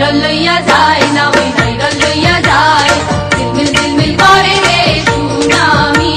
ডাল লইয়া যায় না ওই ডাল লইয়া যায় দিল মিল দিল মিল করে রে সুনামি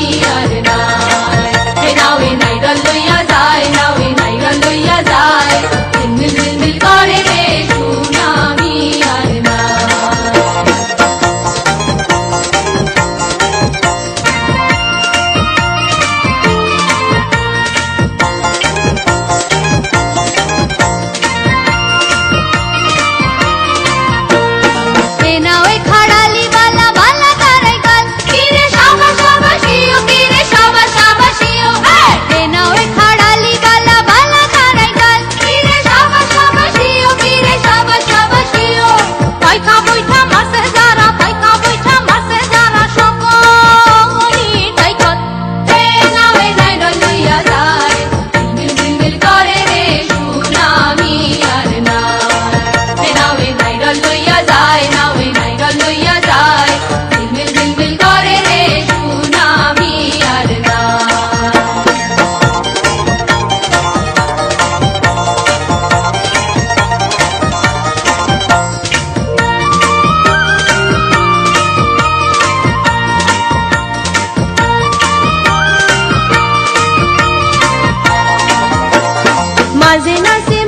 fazem nascer.